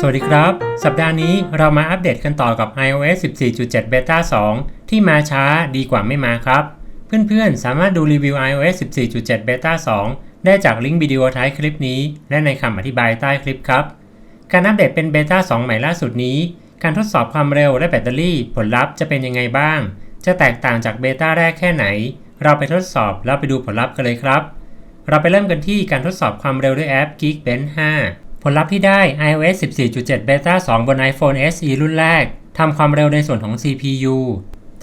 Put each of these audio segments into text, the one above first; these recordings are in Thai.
สวัสดีครับ สัปดาห์นี้เรามาอัปเดตกันต่อกับ iOS 14.7 Beta 2 ที่มาช้าดีกว่าไม่มาครับ เพื่อนๆ สามารถดูรีวิว iOS 14.7 Beta 2 ได้จากลิงก์วิดีโอท้ายคลิปนี้ และในคำอธิบายใต้คลิปครับ การอัปเดตเป็น Beta 2 ใหม่ล่าสุดนี้ การทดสอบความเร็วและแบตเตอรี่ ผลลัพธ์จะเป็นยังไงบ้าง จะแตกต่างจากเบต้าแรกแค่ไหน เราไปทดสอบแล้วไปดูผลลัพธ์กันเลยครับ เราไปเริ่มกันที่การทดสอบความเร็วด้วยแอป Geekbench 5 ผลลัพธ์ที่ได้ iOS 14.7 Beta 2 บน iPhone SE รุ่นแรก ทำความเร็วในส่วนของ CPU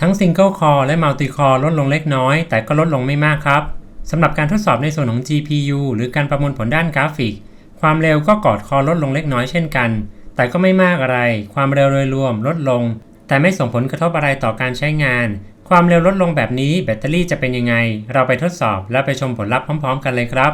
ทั้ง Single Core และ Multi Core ลดลงเล็กน้อย แต่ก็ลดลงไม่มากครับ สำหรับการทดสอบในส่วนของ GPU หรือการประมวลผลด้านกราฟิก ความเร็วก็กอดคอลดลงเล็กน้อยเช่นกัน แต่ก็ไม่มากอะไร ความเร็วโดยรวมลดลง แต่ไม่ส่งผลกระทบอะไรต่อการใช้งาน ความเร็วลดลงแบบนี้แบตเตอรี่จะเป็นยังไง เราไปทดสอบและไปชมผลลัพธ์พร้อม ๆ กันเลยครับ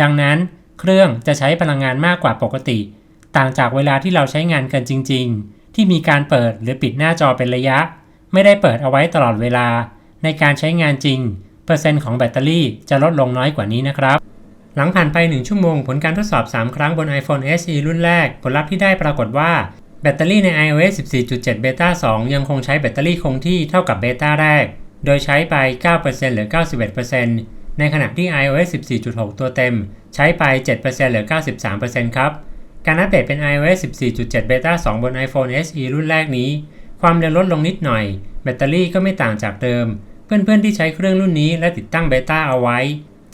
ดังนั้นเครื่องจะใช้พลังงานมากกว่าปกติ ต่างจากเวลาที่เราใช้งานกันจริง ๆ ที่มีการเปิดหรือปิดหน้าจอเป็นระยะ ไม่ได้เปิดเอาไว้ตลอดเวลา ในการใช้งานจริง เปอร์เซ็นต์ของแบตเตอรี่จะลดลงน้อยกว่านี้นะครับ หลังผ่านไป 1 ชั่วโมง ผลการทดสอบ 3 ครั้งบน iPhone SE รุ่นแรก ผลลัพธ์ที่ได้ปรากฏว่าแบตเตอรี่ใน iOS 14.7 Beta 2 ยังคงใช้แบตเตอรี่คงที่เท่ากับเบต้าแรก โดยใช้ไป 9%หรือ 91% ในขณะที่ iOS 14.6 ตัวเต็ม ใช้ไป 7%เหรือ 93%ครับ การอัปเดตเป็น iOS 14.7 Beta 2 บน iPhone SE รุ่นแรกนี้ ความเร็วลดลงนิดหน่อย แบตเตอรี่ก็ไม่ต่างจากเดิม เพื่อนๆที่ใช้เครื่องรุ่นนี้และติดตั้งเบต้าเอาไว้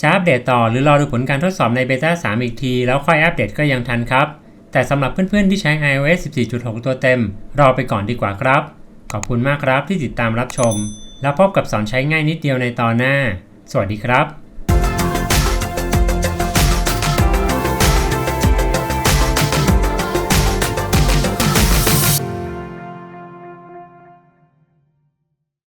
จะอัปเดตต่อหรือรอดูผลการทดสอบในเบต้า3 อีกที แล้วค่อยอัปเดตก็ยังทันครับ แต่สำหรับเพื่อนๆที่ใช้ iOS 14.6 ตัวเต็ม รอไปก่อนดีกว่าครับ ขอบคุณมากครับที่ติดตามรับชม แล้วพบกับสอนใช้ง่ายนิดเดียวในตอนหน้า สวัสดีครับ